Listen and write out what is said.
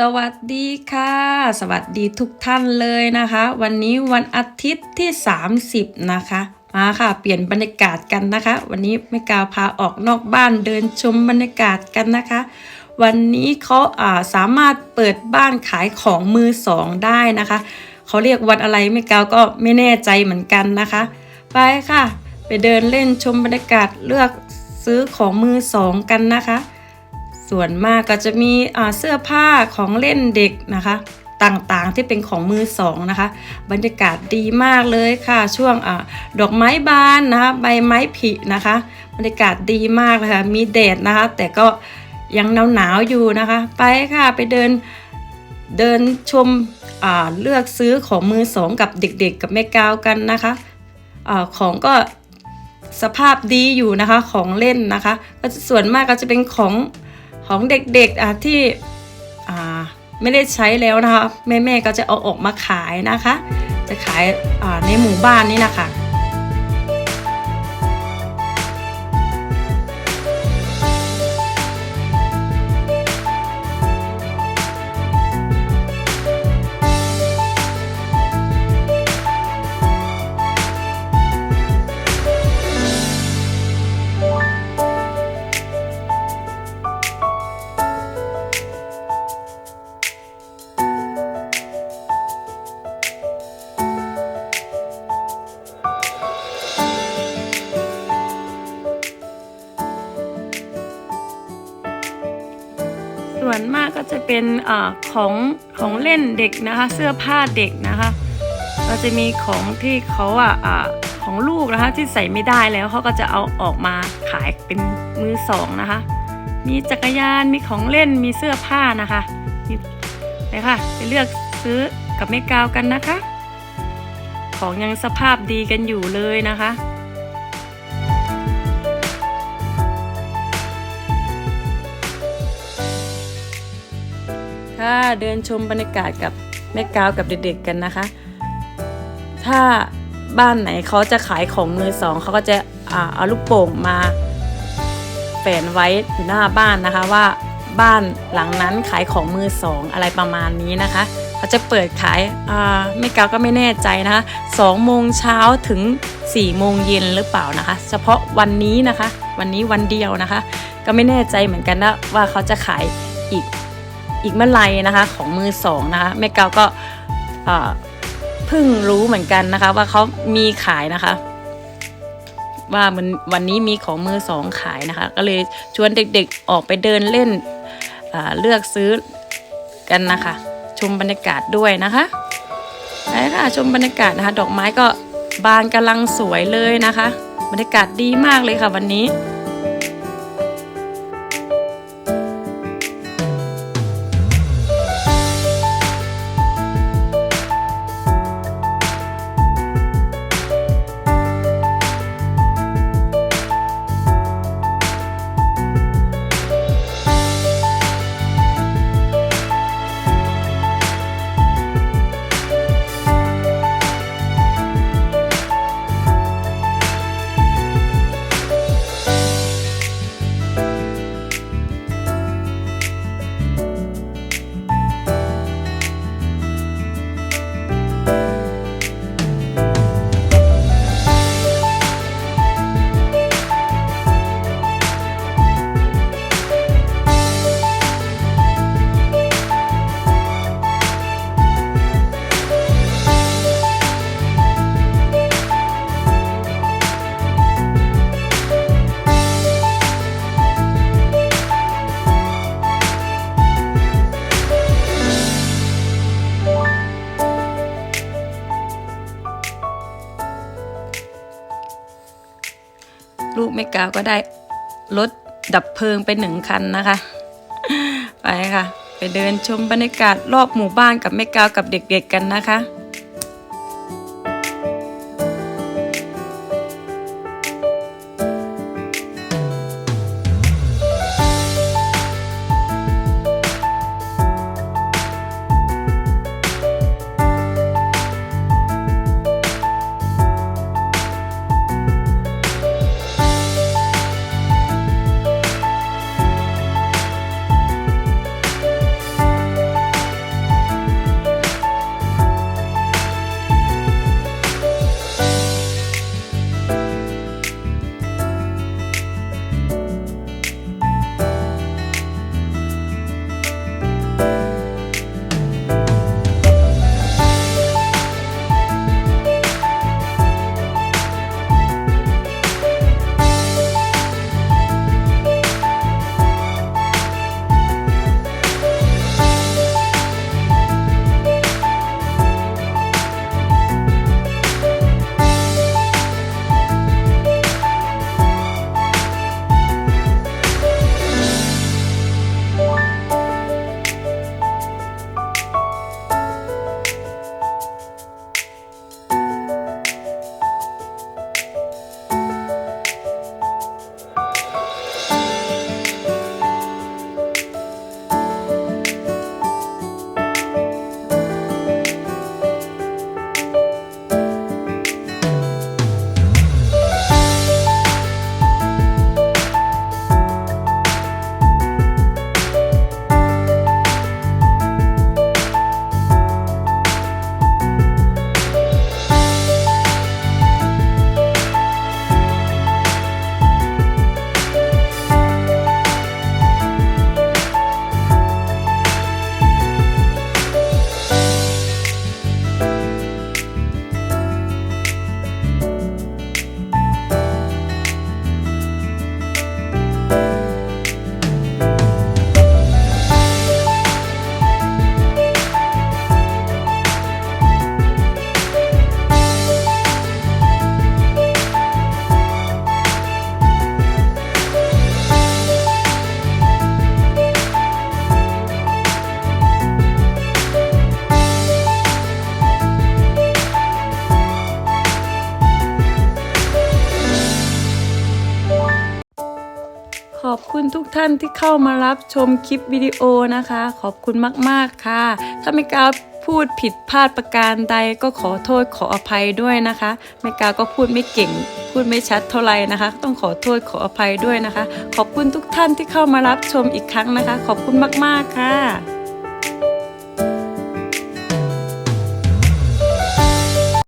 สวัสดีค่ะ สวัสดีทุกท่านเลยนะคะ วันนี้วันอาทิตย์ที่ 30 นะคะ มาค่ะ เปลี่ยนบรรยากาศกันนะคะ วันนี้ไม่กาวพาออกนอกบ้านเดินชมบรรยากาศกันนะคะ วันนี้เขาาสามารถเปิดบ้านขายของมือสองได้นะคะ เขาเรียกวันอะไรไม่กาวก็ไม่แน่ใจเหมือนกันนะคะ ไปค่ะ ไปเดินเล่นชมบรรยากาศเลือกซื้อของมือสองกันนะคะ ส่วนมากก็จะมีเสื้อผ้าของเล่นเด็กนะคะต่างๆที่เป็นของมือสองนะคะ บรรยากาศดีมากเลยค่ะ ช่วงอดอกไม้บานนะคะใบไม้ผลินะคะ บรรยากาศดีมากเลยค่ะมีแดดนะคะ แต่ก็ยังหนาวๆอยู่นะคะ ไปค่ะไปเดินเดินชมเลือกซื้อของมือสองกับเด็กๆ กับแม่กาวกันนะคะอของก็สภาพดีอยู่นะคะของเล่นนะคะ ก็ส่วนมากก็จะเป็นของ ของเด็กๆอะที่อ่าไม่ได้ใช้แล้วนะคะ แม่ๆก็จะเอาออกมาขายนะคะ จะขายอ่าในหมู่บ้านนี่นะคะ ส่วนมากก็จะเป็นอของของเล่นเด็กนะคะ เสื้อผ้าเด็กนะคะก็จะมีของที่เขาอะของลูกนะคะที่ใส่ไม่ได้แล้วเขาก็จะเอาออกมาขายเป็นมือสองนะคะ มีจักรยานมีของเล่นมีเสื้อผ้านะคะไปค่ะไปเลือกซื้อกับแม่กาวกันนะคะ ของยังสภาพดีกันอยู่เลยนะคะ ค่ะ เดินชมบรรยากาศกับแม่กาวกับเด็กๆกันนะคะ ถ้าบ้านไหนเขาจะขายของมือสองเขาก็จะอาเอาลูกโป่งมาแฝนไว้หน้าบ้านนะคะว่าบ้านหลังนั้นขายของมือสองอะไรประมาณนี้นะคะเขาจะเปิดขายาแม่กาวก็ไม่แน่ใจนะคะสองโมงเช้าถึง4ี่โมงเย็นหรือเปล่านะคะ เฉพาะวันนี้นะคะ วันนี้วันเดียวนะคะ ก็ไม่แน่ใจเหมือนกันนะว่าเขาจะขายอีก อีกเมื่อไรนะคะของมือสองนะคะแม่เกาก็เพิ่งรู้เหมือนกันนะคะ ว่าเขามีขายนะคะ ว่ามันวันนี้มีของมือสองขายนะคะ ก็เลยชวนเด็กๆออกไปเดินเล่นเลือกซื้อกันนะคะ ชมบรรยากาศด้วยนะคะไปค่ะชมบรรยากาศนะคะ ดอกไม้ก็บานกำลังสวยเลยนะคะ บรรยากาศดีมากเลยค่ะวันนี้ ลูกแม่กาวก็ได้รถดับเพลิงไปหนึ่งคันนะคะ ไปค่ะ ไปเดินชมบรรยากาศรอบหมู่บ้านกับแม่กาวกับเด็กๆกันนะคะ อบคุณทุกท่านที่เข้ามารับชมคลิปวิดีโอนะคะ ขอบคุณมาก ๆ ค่ะ ถ้าไม่กล้าพูดผิดพลาดประการใดก็ขอโทษขออภัยด้วยนะคะไม่กล้าก็พูดไม่เก่ง พูดไม่ชัดเท่าไหร่นะคะ ต้องขอโทษขออภัยด้วยนะคะ ขอบคุณทุกท่านที่เข้ามารับชมอีกครั้งนะคะ ขอบคุณมาก ๆ ค่ะ